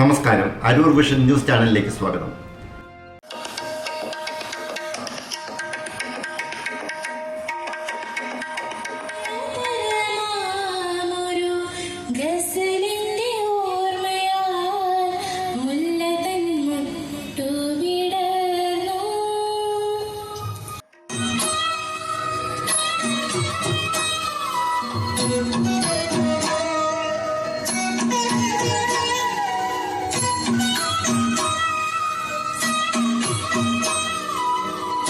നമസ്കാരം. Aroor vision news ചാനലിലേക്ക് സ്വാഗതം.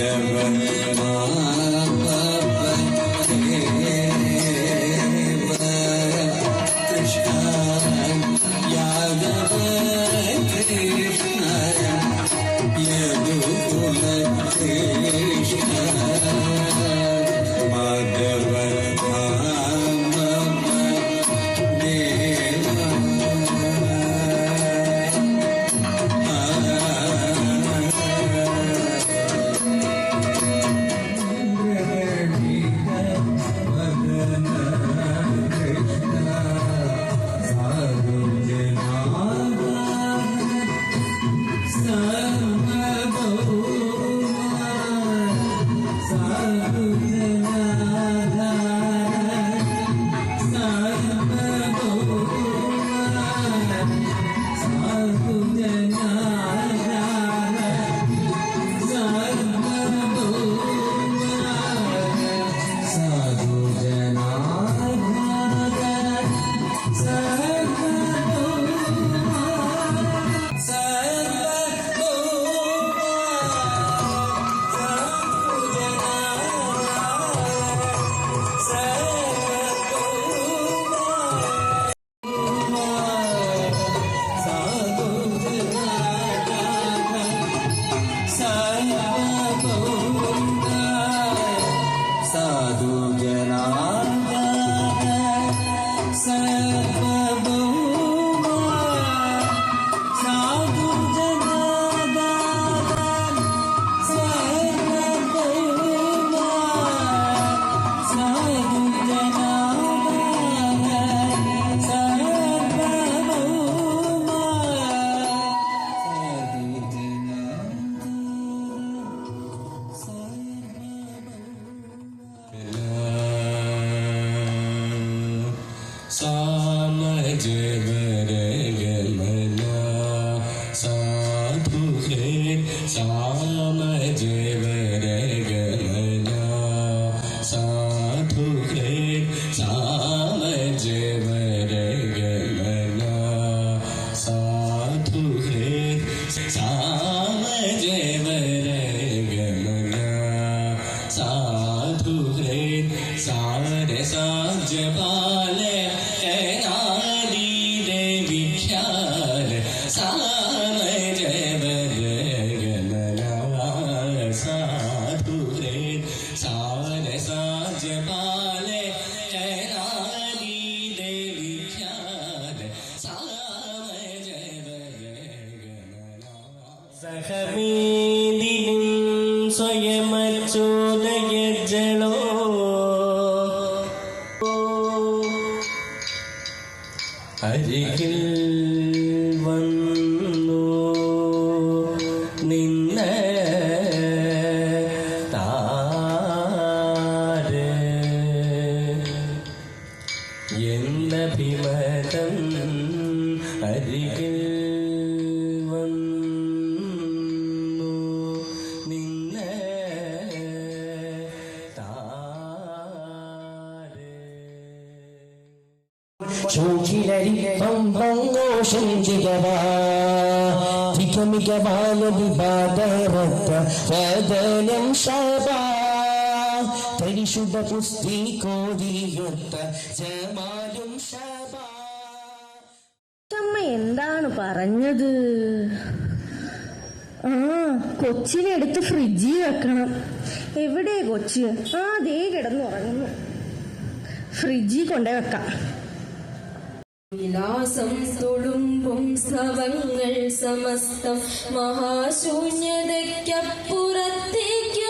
Yeah. ಸಾಧು ಜ Sama Jivana Sadhu Re Sama Jivana സഹമീതിലും സ്വയമച്ചോദയജളോ അരികിൽ വന്ന എന്നഭിമതം അരികിൽ വന്നു. നിന്നെ ചൂച്ചിലരി പമ്പങ്ങോഷം ചികവാ മിക ബാലവിവാദ വദനം ശബാ പരിശുദ്ധ പുസ്തി കോടിയൊത്ത ജമാലും ശബാ. അമ്മ എന്താണ് പറഞ്ഞത്? ആ കൊച്ചിനെ എടുത്ത് ഫ്രിഡ്ജിൽ വെക്കണം. എവിടെ കൊച്ച്? ആ ദേ കിടന്നുറങ്ങുന്നു. ഫ്രിഡ്ജിൽ കൊണ്ടേ വെക്കാം. വിലാസം തൊടുമ്പും സ്രവങ്ങൾ സമസ്തം മഹാശൂന്യതയ്ക്കപ്പുറത്തേക്കു